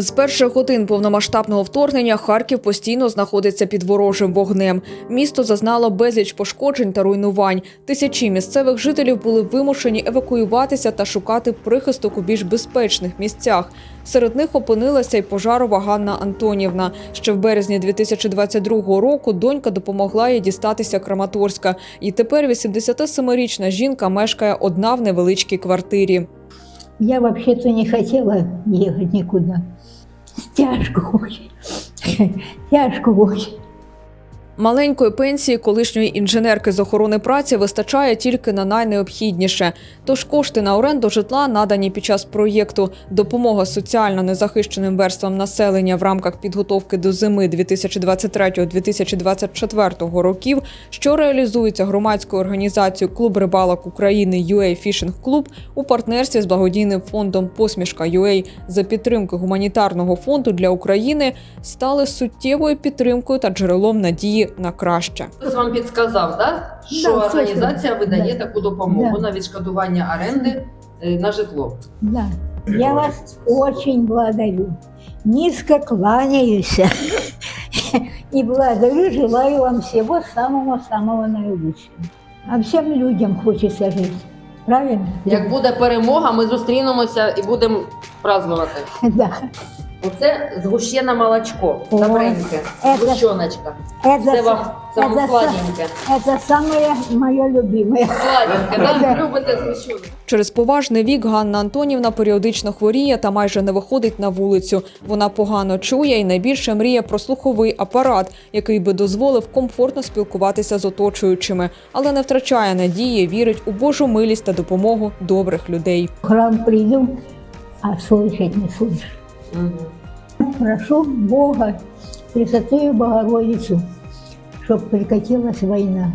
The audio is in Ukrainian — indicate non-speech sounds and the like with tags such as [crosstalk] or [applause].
З перших годин повномасштабного вторгнення Харків постійно знаходиться під ворожим вогнем. Місто зазнало безліч пошкоджень та руйнувань. Тисячі місцевих жителів були вимушені евакуюватися та шукати прихисток у більш безпечних місцях. Серед них опинилася й пожарова Ганна Антонівна. Ще в березні 2022 року донька допомогла їй дістатися Краматорська. І тепер 87-річна жінка мешкає одна в невеличкій квартирі. Я вообще-то не хотела ехать никуда. Тяжко очень. [laughs] Тяжко очень. Маленької пенсії колишньої інженерки з охорони праці вистачає тільки на найнеобхідніше. Тож кошти на оренду житла надані під час проєкту Допомога соціально незахищеним верствам населення в рамках підготовки до зими 2023-2024 років, що реалізується громадською організацією Клуб рибалок України UA Fishing Club у партнерстві з благодійним фондом Посмішка UA за підтримки гуманітарного фонду для України стали суттєвою підтримкою та джерелом надії на краще. Хтось вам підсказав, да? що Да, організація точно. видає Да. таку допомогу Да. на відшкодування оренди е, на житло. Да. Я вас очень благодарю. Низко кланяюсь. И благодарю, желаю вам всего самого-самого наилучшего. А всем людям хочется жить. Правильно? Як буде перемога, ми зустрінемося і будемо празднувати. Да. Оце згущене молочко, О, добреньке, это- згущеночка. Это, Це вам, це вам це- сладеньке. это самое мое любимое. Сладеньке, Да. да? Любите згущене? Через поважний вік Ганна Антонівна періодично хворіє та майже не виходить на вулицю. Вона погано чує і найбільше мріє про слуховий апарат, який би дозволив комфортно спілкуватися з оточуючими, але не втрачає надії, вірить у Божу милість та допомогу добрих людей. В храм приду, а слышать не слышу. Прошу Бога, Пресвятую Богородицу, чтобы прекратилась война.